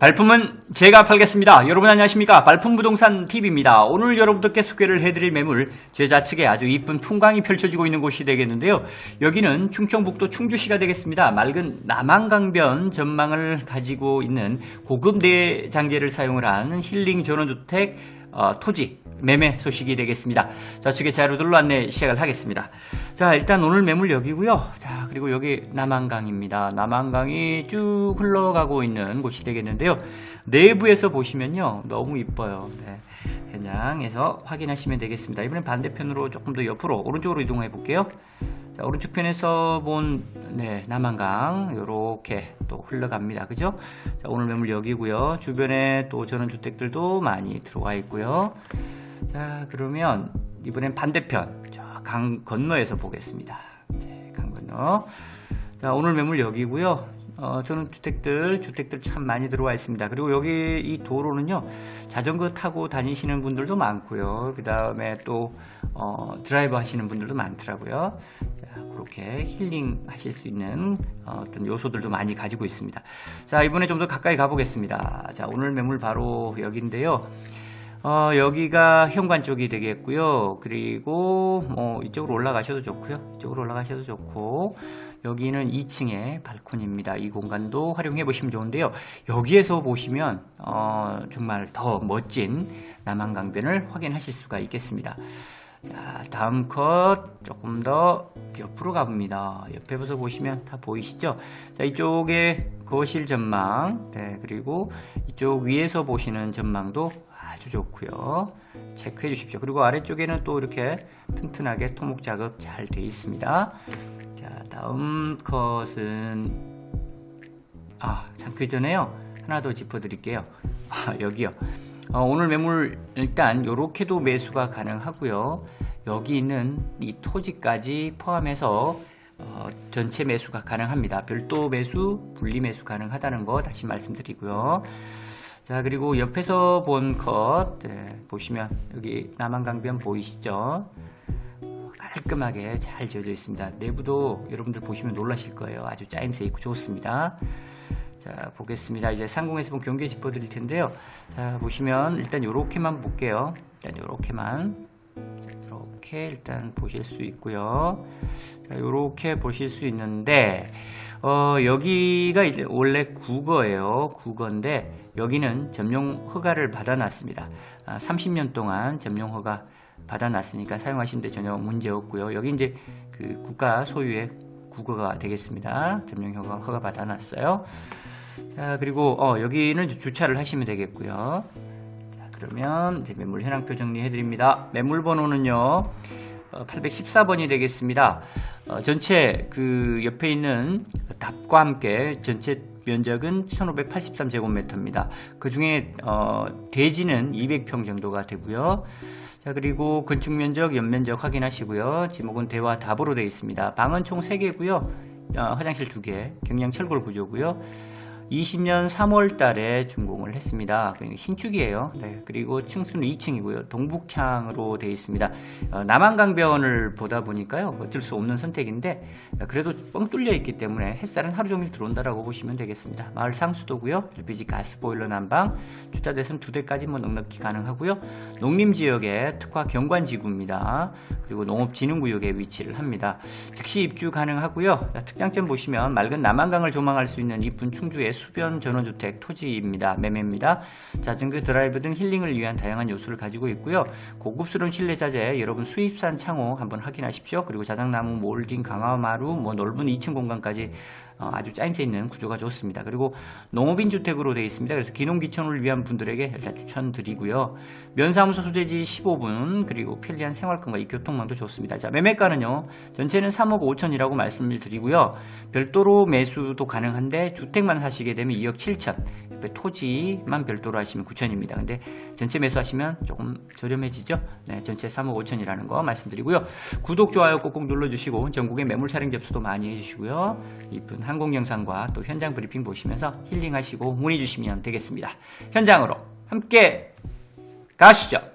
발품은 제가 팔겠습니다. 여러분 안녕하십니까? 발품 부동산 TV입니다. 오늘 여러분들께 소개를 해드릴 매물 제 좌측에 아주 이쁜 풍광이 펼쳐지고 있는 곳이 되겠는데요. 여기는 충청북도 충주시가 되겠습니다. 맑은 남한강변 전망을 가지고 있는 고급 내장재를 사용을 한 힐링 전원주택 어, 토지 매매 소식이 되겠습니다. 좌측의 자료들로 안내 시작을 하겠습니다. 자, 일단 오늘 매물 여기고요. 자, 그리고 여기 남한강입니다. 남한강이 쭉 흘러가고 있는 곳이 되겠는데요. 내부에서 보시면요. 너무 이뻐요. 네. 해서 확인하시면 되겠습니다. 이번엔 반대편으로 조금 더 옆으로 오른쪽으로 이동해 볼게요. 자, 오른쪽 편에서 본 네, 남한강 이렇게 또 흘러갑니다. 그죠? 자, 오늘 매물 여기고요. 주변에 또 전원주택들도 많이 들어와 있고요. 자, 그러면 이번엔 반대편 저강 건너에서 보겠습니다. 네, 강 건너. 자, 오늘 매물 여기고요. 어, 저는 주택들, 주택들 참 많이 들어와 있습니다. 그리고 여기 이 도로는요, 자전거 타고 다니시는 분들도 많고요. 그 다음에 또, 어, 드라이브 하시는 분들도 많더라고요. 자, 그렇게 힐링 하실 수 있는 어, 떤 요소들도 많이 가지고 있습니다. 자, 이번에 좀 더 가까이 가보겠습니다. 자, 오늘 매물 바로 여기인데요. 어, 여기가 현관 쪽이 되겠고요. 그리고 뭐 이쪽으로 올라가셔도 좋고요. 이쪽으로 올라가셔도 좋고 여기는 2층의 발코니입니다. 이 공간도 활용해 보시면 좋은데요. 여기에서 보시면 어, 정말 더 멋진 남한강변을 확인하실 수가 있겠습니다. 자, 다음 컷 조금 더 옆으로 가봅니다. 옆에 보서 보시면 다 보이시죠? 자, 이쪽에 거실 전망, 네, 그리고 이쪽 위에서 보시는 전망도 아주 좋고요. 체크해 주십시오. 그리고 아래쪽에는 또 이렇게 튼튼하게 토목 작업 잘 돼 있습니다. 자, 다음 컷은 아, 참 그 전에요. 하나 더 짚어 드릴게요. 아, 여기요. 어, 오늘 매물 일단 요렇게도 매수가 가능하고요. 여기 있는 이 토지까지 포함해서 어, 전체 매수가 가능합니다. 별도 매수, 분리 매수 가능하다는 거 다시 말씀드리고요. 자 그리고 옆에서 본컷 네, 보시면 여기 남한강변 보이시죠? 깔끔하게 잘 지어져 있습니다. 내부도 여러분들 보시면 놀라실 거예요. 아주 짜임새 있고 좋습니다. 자 보겠습니다. 이제 상공에서 본 경계 짚어 드릴 텐데요. 자 보시면 일단 이렇게만 볼게요. 일단 이렇게만 이렇게 일단 보실 수 있고요. 자 이렇게 보실 수 있는데 어, 여기가 이제 원래 국어예요. 국어인데 여기는 점용 허가를 받아놨습니다. 아, 30년 동안 점용 허가 받아놨으니까 사용하시는데 전혀 문제 없고요. 여기 이제 그 국가 소유의 국어가 되겠습니다. 점용 허가, 허가 받아놨어요. 자 그리고 어, 여기는 주차를 하시면 되겠고요. 자 그러면 이제 매물 현황표 정리해 드립니다. 매물 번호는요. 814번이 되겠습니다. 어, 전체 그 옆에 있는 답과 함께 전체 면적은 1583제곱미터입니다. 그 중에 어, 대지는 200평 정도가 되고요. 자 그리고 건축 면적, 연면적 확인하시고요. 지목은 대와 답으로 되어 있습니다. 방은 총 3개고요. 어, 화장실 2개, 경량 철골 구조고요. 20년 3월 달에 준공을 했습니다. 신축이에요. 네, 그리고 층수는 2층이고요. 동북향으로 되어 있습니다. 어, 남한강변을 보다 보니까요. 어쩔 수 없는 선택인데 어, 그래도 뻥 뚫려 있기 때문에 햇살은 하루 종일 들어온다라고 보시면 되겠습니다. 마을 상수도고요. LPG 가스 보일러 난방, 주차 대선 두 대까지 뭐 넉넉히 가능하고요. 농림 지역의 특화 경관 지구입니다. 그리고 농업진흥구역에 위치를 합니다. 즉시 입주 가능하고요. 자, 특장점 보시면 맑은 남한강을 조망할 수 있는 이쁜 충주의 수변 전원주택 토지입니다. 매매입니다. 자전거 드라이브 등 힐링을 위한 다양한 요소를 가지고 있고요. 고급스러운 실내 자재 여러분 수입산 창호 한번 확인하십시오. 그리고 자작나무, 몰딩, 강화마루, 뭐 넓은 2층 공간까지 어, 아주 짜임새 있는 구조가 좋습니다. 그리고 농업인 주택으로 되어 있습니다. 그래서 기농기촌을 위한 분들에게 일단 추천드리고요. 면사무소 소재지 15분 그리고 편리한 생활권과 이 교통망도 좋습니다. 자 매매가는요. 전체는 3억 5천이라고 말씀을 드리고요. 별도로 매수도 가능한데 주택만 사시게 되면 2억 7천 옆에 토지만 별도로 하시면 9천입니다. 근데 전체 매수하시면 조금 저렴해지죠. 네, 전체 3억 5천이라는 거 말씀드리고요. 구독, 좋아요 꼭꼭 눌러주시고 전국의 매물 촬영 접수도 많이 해주시고요. 이쁜 항공 영상과 또 현장 브리핑 보시면서 힐링하시고 문의 주시면 되겠습니다. 현장으로 함께 가시죠.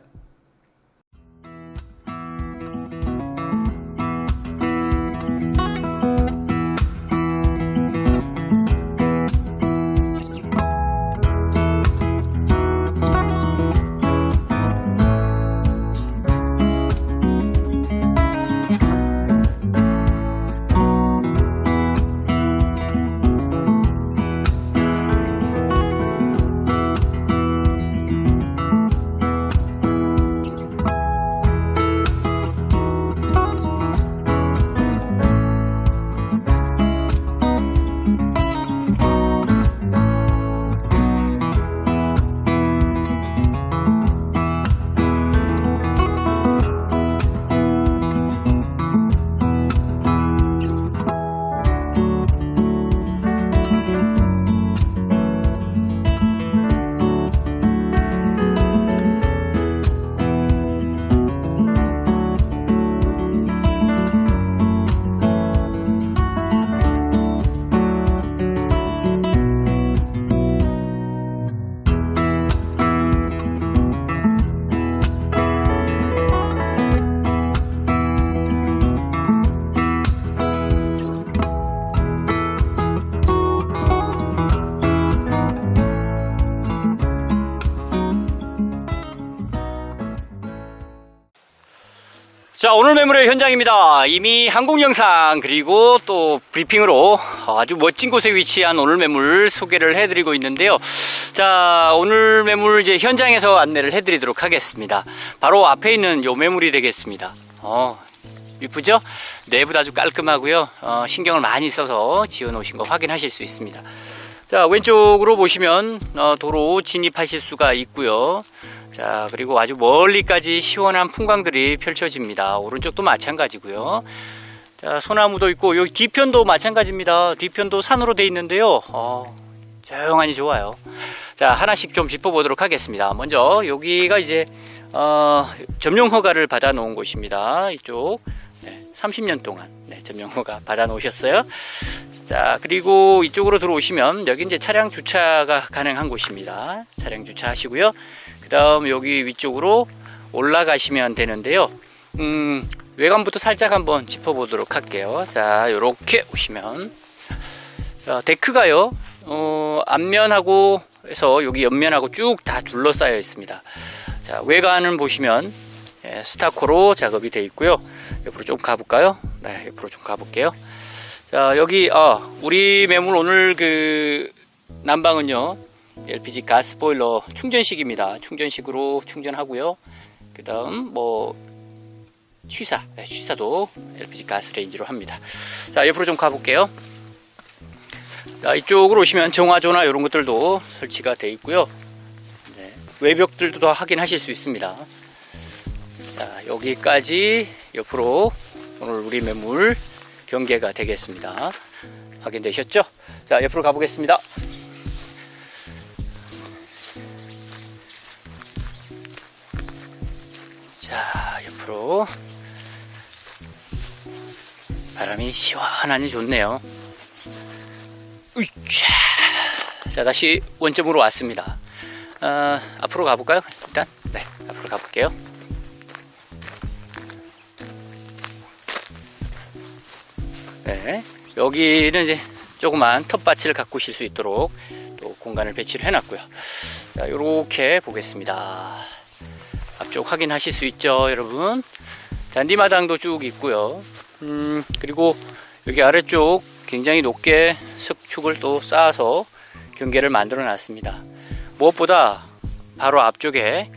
자, 오늘 매물의 현장입니다. 이미 항공 영상 그리고 또 브리핑으로 아주 멋진 곳에 위치한 오늘 매물 소개를 해드리고 있는데요. 자, 오늘 매물 이제 현장에서 안내를 해드리도록 하겠습니다. 바로 앞에 있는 요 매물이 되겠습니다. 어, 이쁘죠? 내부도 아주 깔끔하고요. 어, 신경을 많이 써서 지어 놓으신 거 확인하실 수 있습니다. 자, 왼쪽으로 보시면 어, 도로 진입하실 수가 있고요. 자, 그리고 아주 멀리까지 시원한 풍광들이 펼쳐집니다. 오른쪽도 마찬가지고요. 자, 소나무도 있고 여기 뒤편도 마찬가지입니다. 뒤편도 산으로 돼 있는데요. 어, 조용하니 좋아요. 자, 하나씩 좀 짚어보도록 하겠습니다. 먼저 여기가 이제 어, 점용 허가를 받아 놓은 곳입니다. 이쪽 네, 30년 동안 네, 점용 허가 받아 놓으셨어요. 자, 그리고 이쪽으로 들어오시면 여기 이제 차량 주차가 가능한 곳입니다. 차량 주차하시고요. 그 다음 여기 위쪽으로 올라가시면 되는데요. 음, 외관부터 살짝 한번 짚어보도록 할게요. 자, 요렇게 오시면. 자, 데크가요, 어, 앞면하고 해서 여기 옆면하고 쭉 다 둘러싸여 있습니다. 자, 외관을 보시면 예, 스타코로 작업이 되어 있고요. 옆으로 좀 가볼까요? 네, 옆으로 좀 가볼게요. 자, 여기, 아, 우리 매물 오늘 그, 난방은요, LPG 가스 보일러 충전식입니다. 충전식으로 충전하고요. 그 다음, 뭐, 취사, 네, 취사도 LPG 가스 레인지로 합니다. 자, 옆으로 좀 가볼게요. 자, 이쪽으로 오시면 정화조나 이런 것들도 설치가 되어 있고요. 네, 외벽들도 다 확인하실 수 있습니다. 자, 여기까지 옆으로 오늘 우리 매물 경계가 되겠습니다. 확인되셨죠? 자, 옆으로 가보겠습니다. 자, 옆으로 바람이 시원하니 좋네요. 자, 다시 원점으로 왔습니다. 아, 앞으로 가볼까요? 일단, 네, 앞으로 가볼게요. 네, 여기는 이제 조그만 텃밭을 가꾸실 수 있도록 또 공간을 배치를 해놨고요. 자, 이렇게 보겠습니다. 앞쪽 확인하실 수 있죠, 여러분? 잔디마당도 쭉 있고요. 음, 그리고 여기 아래쪽 굉장히 높게 석축을 또 쌓아서 경계를 만들어 놨습니다. 무엇보다 바로 앞쪽에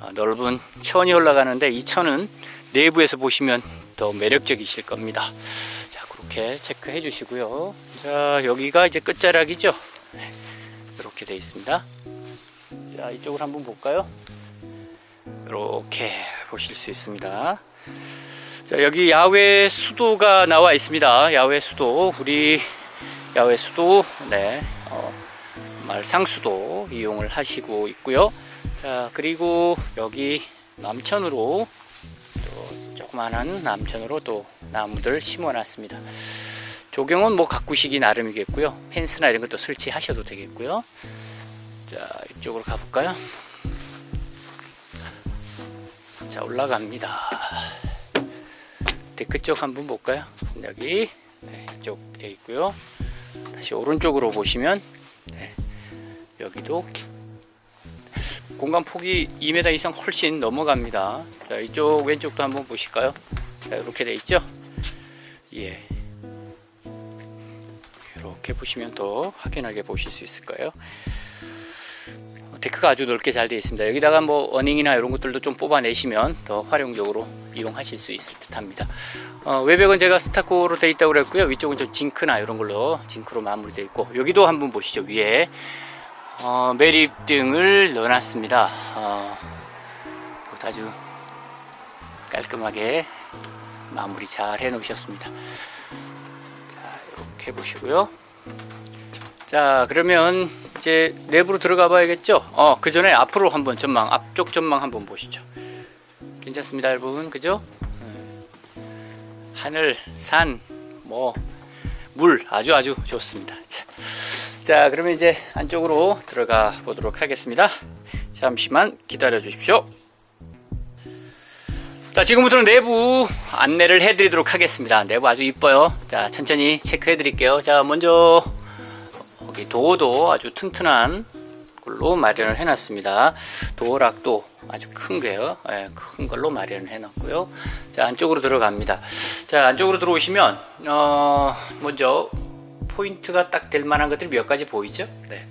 어, 넓은 천이 올라가는데 이 천은 내부에서 보시면 더 매력적이실 겁니다. 자, 그렇게 체크해 주시고요. 자, 여기가 이제 끝자락이죠. 네, 이렇게 되어 있습니다. 자, 이쪽을 한번 볼까요? 이렇게 보실 수 있습니다. 자, 여기 야외 수도가 나와 있습니다. 야외 수도, 우리 야외 수도, 네, 어, 말상수도 이용을 하시고 있고요. 자, 그리고 여기 남천으로 만한 남천으로 또 나무들 심어놨습니다. 조경은 뭐 가꾸시기 나름이겠고요. 펜스나 이런 것도 설치하셔도 되겠고요. 자, 이쪽으로 가볼까요? 자, 올라갑니다. 데크 쪽 한번 볼까요? 여기 네, 이쪽 되어 있고요. 다시 오른쪽으로 보시면 네, 여기도 공간 폭이 2m 이상 훨씬 넘어갑니다. 자, 이쪽 왼쪽도 한번 보실까요? 자, 이렇게 되어 있죠? 예. 이렇게 보시면 더 확연하게 보실 수 있을 거예요. 데크가 아주 넓게 잘 되어 있습니다. 여기다가 뭐 어닝이나 이런 것들도 좀 뽑아내시면 더 활용적으로 이용하실 수 있을 듯합니다. 어, 외벽은 제가 스타코로 되어 있다고 그랬고요. 위쪽은 좀 징크나 이런 걸로 징크로 마무리되어 있고 여기도 한번 보시죠. 위에 어, 매립 등을 넣어놨습니다. 어, 아주 깔끔하게 마무리 잘 해놓으셨습니다. 자, 이렇게 보시고요. 자, 그러면 이제 내부로 들어가 봐야겠죠? 어, 그 전에 앞으로 한번 전망, 앞쪽 전망 한번 보시죠. 괜찮습니다, 여러분. 그죠? 음, 하늘, 산, 뭐, 물 아주 아주 좋습니다. 자, 자, 그러면 이제 안쪽으로 들어가 보도록 하겠습니다. 잠시만 기다려 주십시오. 자, 지금부터는 내부 안내를 해드리도록 하겠습니다. 내부 아주 이뻐요. 자, 천천히 체크해 드릴게요. 자, 먼저 여기 도어도 아주 튼튼한 걸로 마련을 해놨습니다. 도어락도 아주 큰 거예요. 예, 큰 걸로 마련을 해놨고요. 자, 안쪽으로 들어갑니다. 자, 안쪽으로 들어오시면, 어, 먼저, 포인트가 딱 될 만한 것들이 몇 가지 보이죠? 네.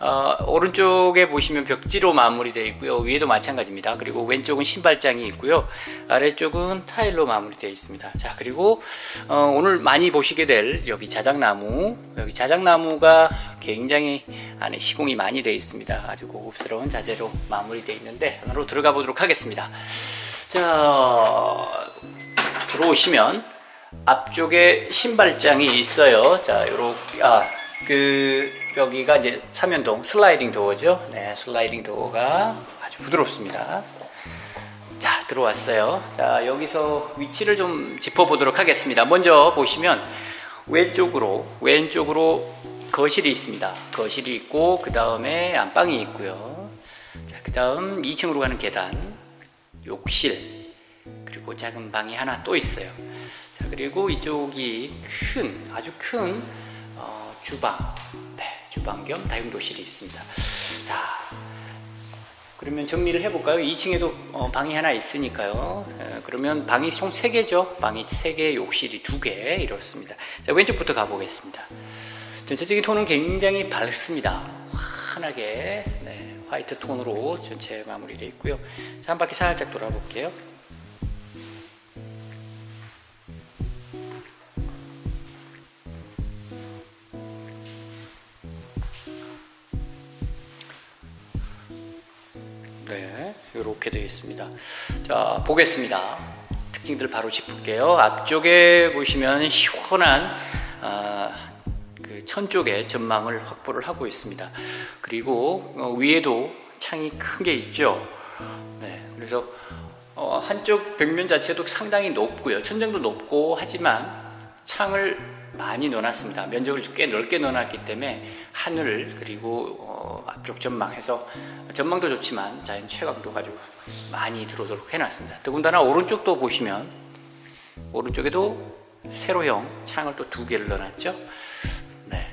어, 오른쪽에 보시면 벽지로 마무리되어 있고요. 위에도 마찬가지입니다. 그리고 왼쪽은 신발장이 있고요. 아래쪽은 타일로 마무리되어 있습니다. 자, 그리고 어, 오늘 많이 보시게 될 여기 자작나무, 여기 자작나무가 굉장히 안에 시공이 많이 되어 있습니다. 아주 고급스러운 자재로 마무리되어 있는데 안으로 들어가 보도록 하겠습니다. 자, 들어오시면 앞쪽에 신발장이 있어요. 자, 요렇게 아, 그 여기가 이제 삼연동 슬라이딩 도어죠. 네, 슬라이딩 도어가 아주 부드럽습니다. 자, 들어왔어요. 자, 여기서 위치를 좀 짚어보도록 하겠습니다. 먼저 보시면 왼쪽으로, 왼쪽으로 거실이 있습니다. 거실이 있고, 그 다음에 안방이 있고요. 자, 그 다음 2층으로 가는 계단, 욕실, 그리고 작은 방이 하나 또 있어요. 자, 그리고 이쪽이 큰, 아주 큰, 어, 주방, 네, 주방 겸 다용도실이 있습니다. 자, 그러면 정리를 해볼까요? 2층에도 어, 방이 하나 있으니까요. 에, 그러면 방이 총 3개죠. 방이 3개, 욕실이 2개 이렇습니다. 자, 왼쪽부터 가보겠습니다. 전체적인 톤은 굉장히 밝습니다. 환하게 네, 화이트 톤으로 전체 마무리되어 있고요. 자, 한 바퀴 살짝 돌아볼게요. 네, 이렇게 되어 있습니다. 자, 보겠습니다. 특징들 바로 짚을게요. 앞쪽에 보시면 시원한 아, 그 천쪽에 전망을 확보를 하고 있습니다. 그리고 어, 위에도 창이 큰 게 있죠. 네, 그래서 어, 한쪽 벽면 자체도 상당히 높고요. 천정도 높고 하지만 창을 많이 넣어놨습니다. 면적을 꽤 넓게 넣어놨기 때문에 하늘 그리고 어, 앞쪽 전망해서 전망도 좋지만 자연 채광도 가지고 많이 들어오도록 해놨습니다. 더군다나 오른쪽도 보시면 오른쪽에도 세로형 창을 또 두 개를 넣어놨죠. 네.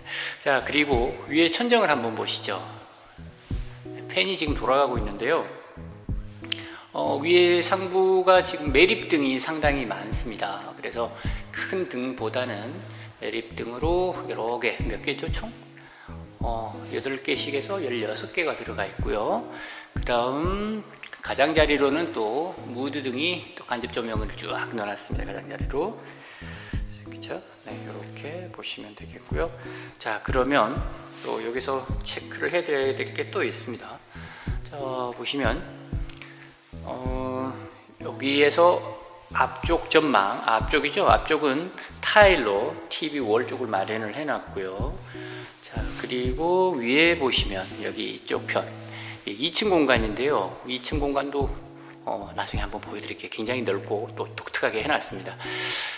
자 그리고 위에 천정을 한번 보시죠. 팬이 지금 돌아가고 있는데요. 어, 위에 상부가 지금 매립등이 상당히 많습니다. 그래서 큰 등보다는 매립등으로 여러 개, 몇 개죠, 총? 어, 8개씩에서 16개가 들어가 있고요. 그 다음, 가장자리로는 또 무드 등이 또 간접 조명을 쫙 넣어놨습니다. 가장자리로. 그쵸? 네, 이렇게 보시면 되겠고요. 자, 그러면 또 여기서 체크를 해드려야 될 게 또 있습니다. 자, 보시면, 어, 여기에서 앞쪽 전망, 앞쪽이죠? 앞쪽은 타일로 TV 월 쪽을 마련을 해놨고요. 자, 그리고 위에 보시면 여기 이쪽 편, 2층 공간인데요. 2층 공간도 어, 나중에 한번 보여드릴게요. 굉장히 넓고 또 독특하게 해놨습니다.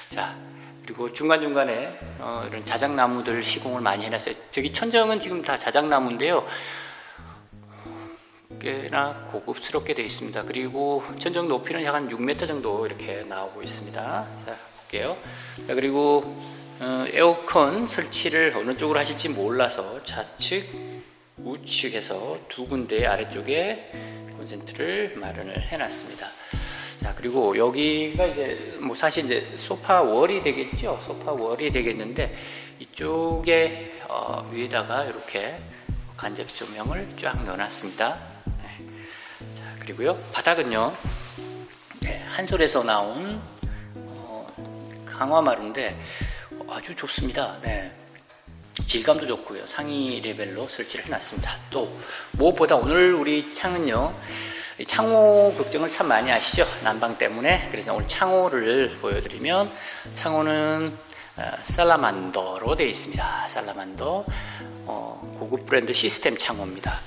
자, 그리고 중간중간에 어, 이런 자작나무들 시공을 많이 해놨어요. 저기 천정은 지금 다 자작나무인데요. 꽤나 고급스럽게 되어 있습니다. 그리고 천정 높이는 약 한 6m 정도 이렇게 나오고 있습니다. 자, 볼게요. 자, 그리고 어, 에어컨 설치를 어느 쪽으로 하실지 몰라서 좌측, 우측에서 두 군데 아래쪽에 콘센트를 마련을 해놨습니다. 자, 그리고 여기가 이제 뭐 사실 이제 소파 월이 되겠죠. 소파 월이 되겠는데 이쪽에 어, 위에다가 이렇게 간접 조명을 쫙 넣어놨습니다. 네. 자, 그리고요 바닥은요 네, 한솔에서 나온 어, 강화 마루인데 아주 좋습니다. 네. 질감도 좋고요. 상위 레벨로 설치를 해놨습니다. 또 무엇보다 오늘 우리 창은요 이 창호 걱정을 참 많이 하시죠 난방 때문에 그래서 오늘 창호를 보여드리면 창호는 어, 살라만더로 되어 있습니다 살라만더 어, 고급 브랜드 시스템 창호입니다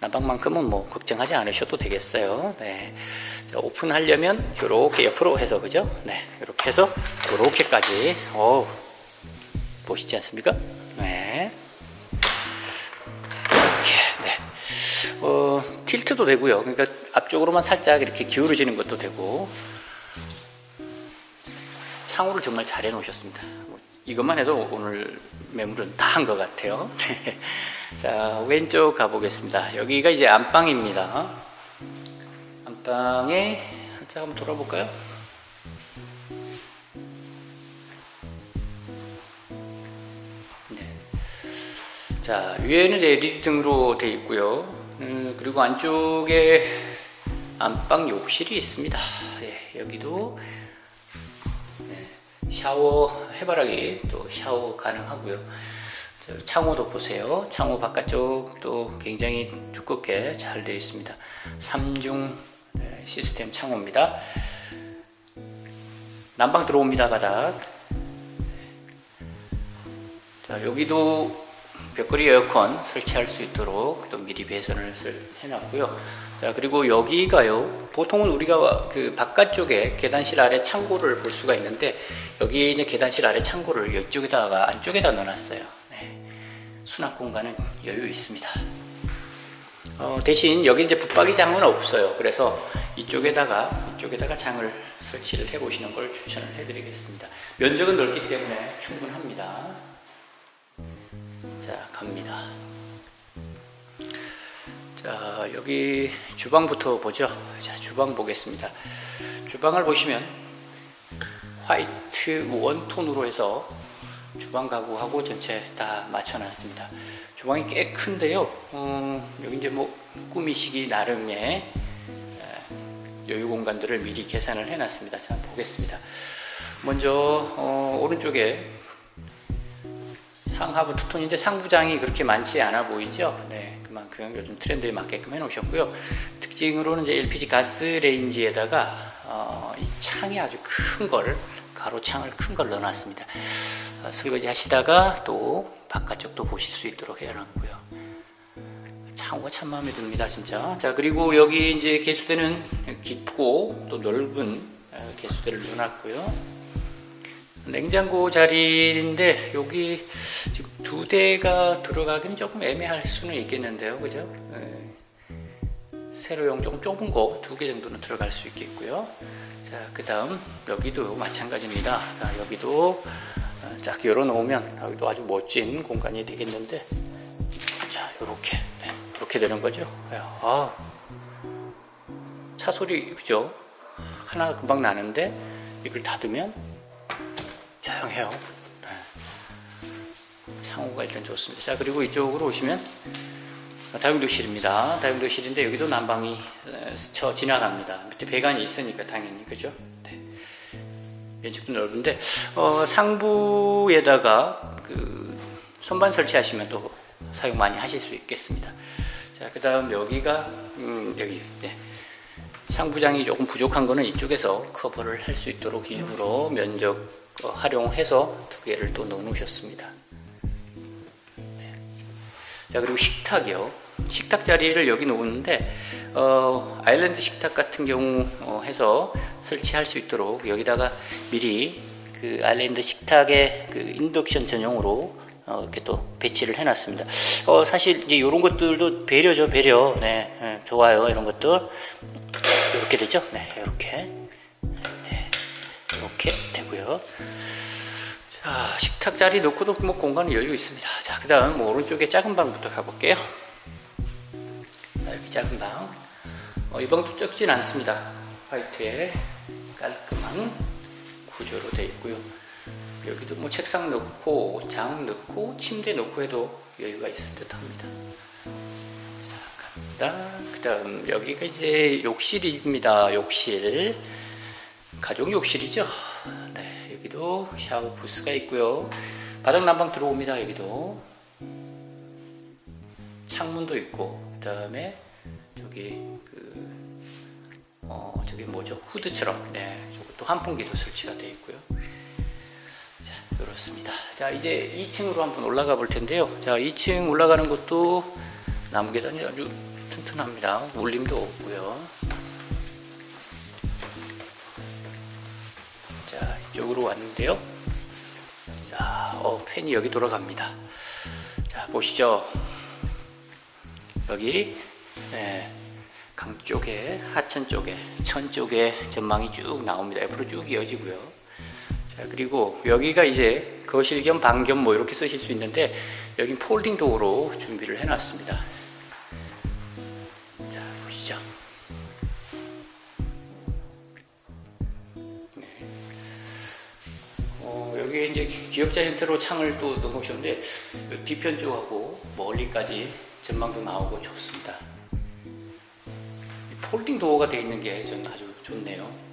난방만큼은 뭐 걱정하지 않으셔도 되겠어요 네. 자, 오픈하려면 이렇게 옆으로 해서 그죠 네 이렇게 해서 이렇게까지 어 보시지 않습니까 네 이렇게 네. 어, 틸트도 되고요. 그러니까 앞쪽으로만 살짝 이렇게 기울어지는 것도 되고 창호를 정말 잘 해놓으셨습니다. 뭐 이것만 해도 오늘 매물은 다 한 것 같아요. 네. 자 왼쪽 가보겠습니다. 여기가 이제 안방입니다. 안방에 한번 돌아볼까요? 자, 위에는 이제 LED 등으로 되어 있고요. 음, 그리고 안쪽에 안방 욕실이 있습니다. 예, 여기도 네, 샤워 해바라기 또 샤워 가능하고요. 저 창호도 보세요. 창호 바깥쪽도 굉장히 두껍게 잘 되어 있습니다. 3중 네, 시스템 창호입니다. 난방 들어옵니다 바닥. 자 여기도 벽걸이 에어컨 설치할 수 있도록 또 미리 배선을 설- 해놨고요. 자 그리고 여기가요. 보통은 우리가 그 바깥쪽에 계단실 아래 창고를 볼 수가 있는데 여기 이제 계단실 아래 창고를 이쪽에다가 안쪽에다 넣어놨어요. 네. 수납 공간은 여유 있습니다. 어, 대신 여기 이제 붙박이 장은 없어요. 그래서 이쪽에다가 이쪽에다가 장을 설치를 해 보시는 걸 추천을 해드리겠습니다. 면적은 넓기 때문에 충분합니다. 자 갑니다. 자 여기 주방부터 보죠. 자 주방 보겠습니다. 주방을 보시면 화이트 원톤으로 해서 주방 가구하고 전체 다 맞춰놨습니다. 주방이 꽤 큰데요. 어, 여기 이제 뭐 꾸미시기 나름의 에, 여유 공간들을 미리 계산을 해놨습니다. 자 보겠습니다. 먼저 어, 오른쪽에 상하부 투톤인데 상부장이 그렇게 많지 않아 보이죠? 네, 그만큼 요즘 트렌드에 맞게끔 해놓으셨고요. 특징으로는 이제 LPG 가스 레인지에다가 어, 이 창이 아주 큰 거를 가로창을 큰 걸 넣어놨습니다. 어, 설거지 하시다가 또 바깥쪽도 보실 수 있도록 해놨고요. 창호가 참 마음에 듭니다, 진짜. 자, 그리고 여기 이제 개수대는 깊고 또 넓은 어, 개수대를 넣어놨고요. 냉장고 자리인데 여기 지금 두 대가 들어가기는 조금 애매할 수는 있겠는데요, 그죠? 네. 세로용 조금 좁은 거 두 개 정도는 들어갈 수 있겠고요. 자, 그 다음 여기도 마찬가지입니다. 자, 여기도 어, 쫙 열어놓으면 여기도 아주 멋진 공간이 되겠는데, 자, 요렇게 네, 이렇게 되는 거죠. 아, 차 소리 그죠? 하나 금방 나는데 이걸 닫으면 조용해요. 네. 창호가 일단 좋습니다. 자, 그리고 이쪽으로 오시면 다용도실입니다. 다용도실인데 여기도 난방이 에, 스쳐 지나갑니다. 밑에 배관이 있으니까 당연히 그죠? 네. 면적도 넓은데 어, 상부에다가 그 선반 설치하시면 또 사용 많이 하실 수 있겠습니다. 자, 그 다음 여기가 음, 여기 네. 상부장이 조금 부족한 거는 이쪽에서 커버를 할 수 있도록 일부러 면적 어, 활용해서 두 개를 또 넣어 놓으셨습니다. 네. 자 그리고 식탁이요. 식탁 자리를 여기 놓는데 어, 아일랜드 식탁 같은 경우 어, 해서 설치할 수 있도록 여기다가 미리 그 아일랜드 식탁의 그 인덕션 전용으로 어, 이렇게 또 배치를 해놨습니다. 어, 사실 이제 이런 것들도 배려죠, 배려. 네, 네, 좋아요, 이런 것들. 이렇게 되죠? 네, 이렇게. 네, 이렇게 되고요. 자, 식탁 자리 놓고도 뭐 공간 여유 있습니다. 자, 그 다음 뭐 오른쪽에 작은 방부터 가볼게요. 자, 여기 작은 방. 어, 이 방도 적진 않습니다. 화이트에 깔끔한 구조로 되어 있고요. 여기도 뭐 책상 넣고 장 넣고 침대 넣고 해도 여유가 있을 듯 합니다. 자, 갑니다. 그 다음 여기가 이제 욕실입니다. 욕실. 가족 욕실이죠. 네, 여기도 샤워 부스가 있고요. 바닥 난방 들어옵니다. 여기도. 창문도 있고, 그 다음에 저기 그, 어, 저기 뭐죠? 후드처럼, 네, 저것도 환풍기도 설치가 되어 있고요. 자, 그렇습니다. 자, 이제 2층으로 한번 올라가 볼 텐데요. 자, 2층 올라가는 것도 나무 계단이 아주 튼튼합니다. 울림도 없고요. 쪽으로 왔는데요. 자, 어, 팬이 여기 돌아갑니다. 자, 보시죠. 여기, 네, 강 쪽에, 하천 쪽에, 천 쪽에 전망이 쭉 나옵니다. 옆으로 쭉 이어지고요. 자, 그리고 여기가 이제 거실 겸 방 겸 뭐 이렇게 쓰실 수 있는데, 여기 폴딩 도어로 준비를 해놨습니다. 기역자 형태로 창을 또 넣어놓으셨는데 이 뒤편 쪽하고 멀리까지 전망도 나오고 좋습니다. 이 폴딩 도어가 되어 있는 게 저는 아주 좋네요.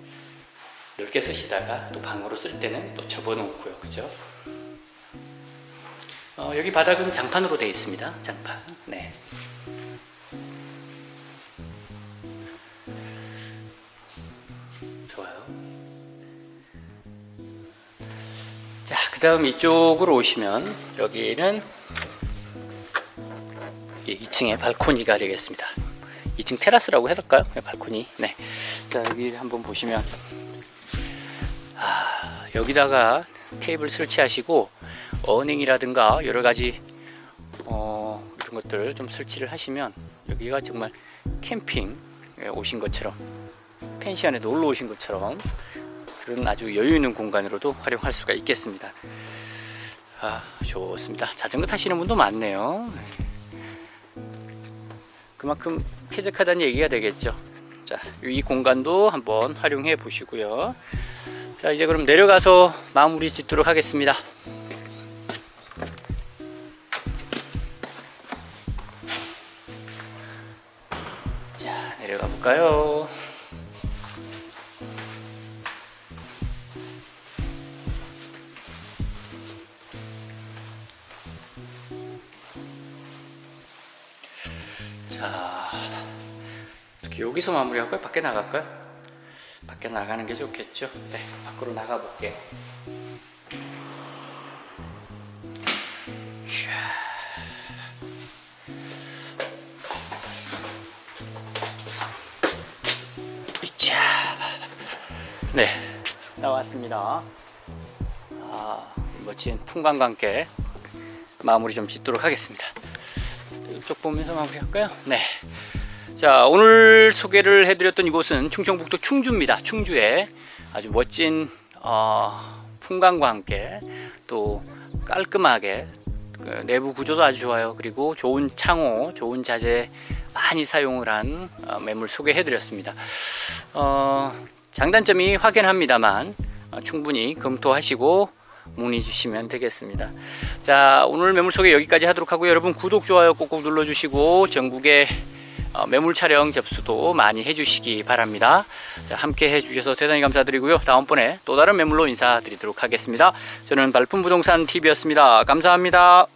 넓게 쓰시다가 또 방으로 쓸 때는 또 접어놓고요, 그죠? 어, 여기 바닥은 장판으로 되어 있습니다. 장판. 네. 그 다음 이쪽으로 오시면 여기는 2층에 발코니가 되겠습니다. 2층 테라스라고 해야 될까요? 네, 발코니. 네. 자, 여기 한번 보시면 아, 여기다가 테이블 설치하시고 어닝이라든가 여러 가지 어, 이런 것들 좀 설치를 하시면 여기가 정말 캠핑 오신 것처럼 펜션에 놀러 오신 것처럼 그런 아주 여유 있는 공간으로도 활용할 수가 있겠습니다. 아, 좋습니다. 자전거 타시는 분도 많네요. 그만큼 쾌적하다는 얘기가 되겠죠. 자, 이 공간도 한번 활용해 보시고요. 자, 이제 그럼 내려가서 마무리 짓도록 하겠습니다. 자, 내려가 볼까요? 어떻게 여기서 마무리할까요? 밖에 나갈까요? 밖에 나가는 게 좋겠죠? 네, 밖으로 나가 볼게요. 자, 네, 나왔습니다. 아, 멋진 풍광과 함께 마무리 좀 짓도록 하겠습니다. 이쪽 보면서 마무리할까요? 네. 자, 오늘 소개를 해드렸던 이곳은 충청북도 충주입니다. 충주에 아주 멋진 어, 풍광과 함께 또 깔끔하게 그 내부 구조도 아주 좋아요. 그리고 좋은 창호, 좋은 자재 많이 사용을 한 어, 매물 소개해드렸습니다. 어, 장단점이 확연합니다만 어, 충분히 검토하시고 문의 주시면 되겠습니다. 자, 오늘 매물 소개 여기까지 하도록 하고요. 여러분 구독, 좋아요 꼭꼭 눌러주시고 전국에 어, 매물 촬영 접수도 많이 해주시기 바랍니다. 자, 함께 해주셔서 대단히 감사드리고요. 다음번에 또 다른 매물로 인사드리도록 하겠습니다. 저는 발품부동산 TV였습니다. 감사합니다.